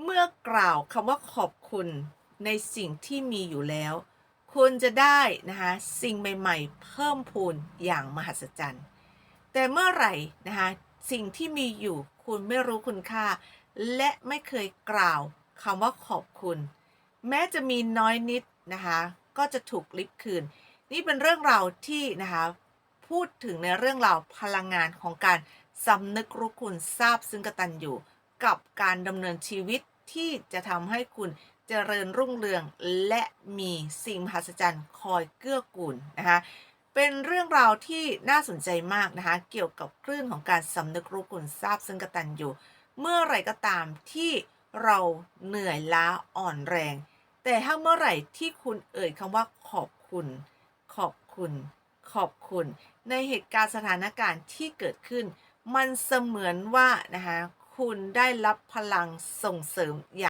เมื่อกล่าวคำว่าขอบคุณในสิ่งที่มีอยู่แล้ว คุณจะได้นะคะสิ่งใหม่ ๆ เพิ่มพูนอย่างมหัศจรรย์ แต่เมื่อไหร่นะคะสิ่งที่มีอยู่คุณไม่รู้คุณค่า และไม่เคยกล่าวคำว่าขอบคุณ แม้จะมีน้อยนิดนะคะก็จะถูกลิบคืน นี่เป็นเรื่องราวที่นะคะพูดถึงในเรื่องราวพลังงานของการสำนึกรู้คุณทราบซึ่งกตัญญู กับการดำเนินชีวิตที่จะทำให้คุณเจริญรุ่งเรืองและมีสิ่งมหัศจรรย์คอยเกื้อกูลนะคะเป็นเรื่องราวที่น่าสนใจมากนะคะ เกี่ยวกับคลื่นของการสำนึกรู้คุณทราบซึ่งกตัญญูเมื่อไรก็ตามที่เราเหนื่อยล้าอ่อนแรง แต่ถ้าเมื่อไหร่ที่คุณเอ่ยคำว่าขอบคุณ ขอบคุณ ขอบคุณ ในเหตุการณ์สถานการณ์ที่เกิดขึ้น มันเสมือนว่านะคะ คุณได้รับพลังส่งเสริมอย่าง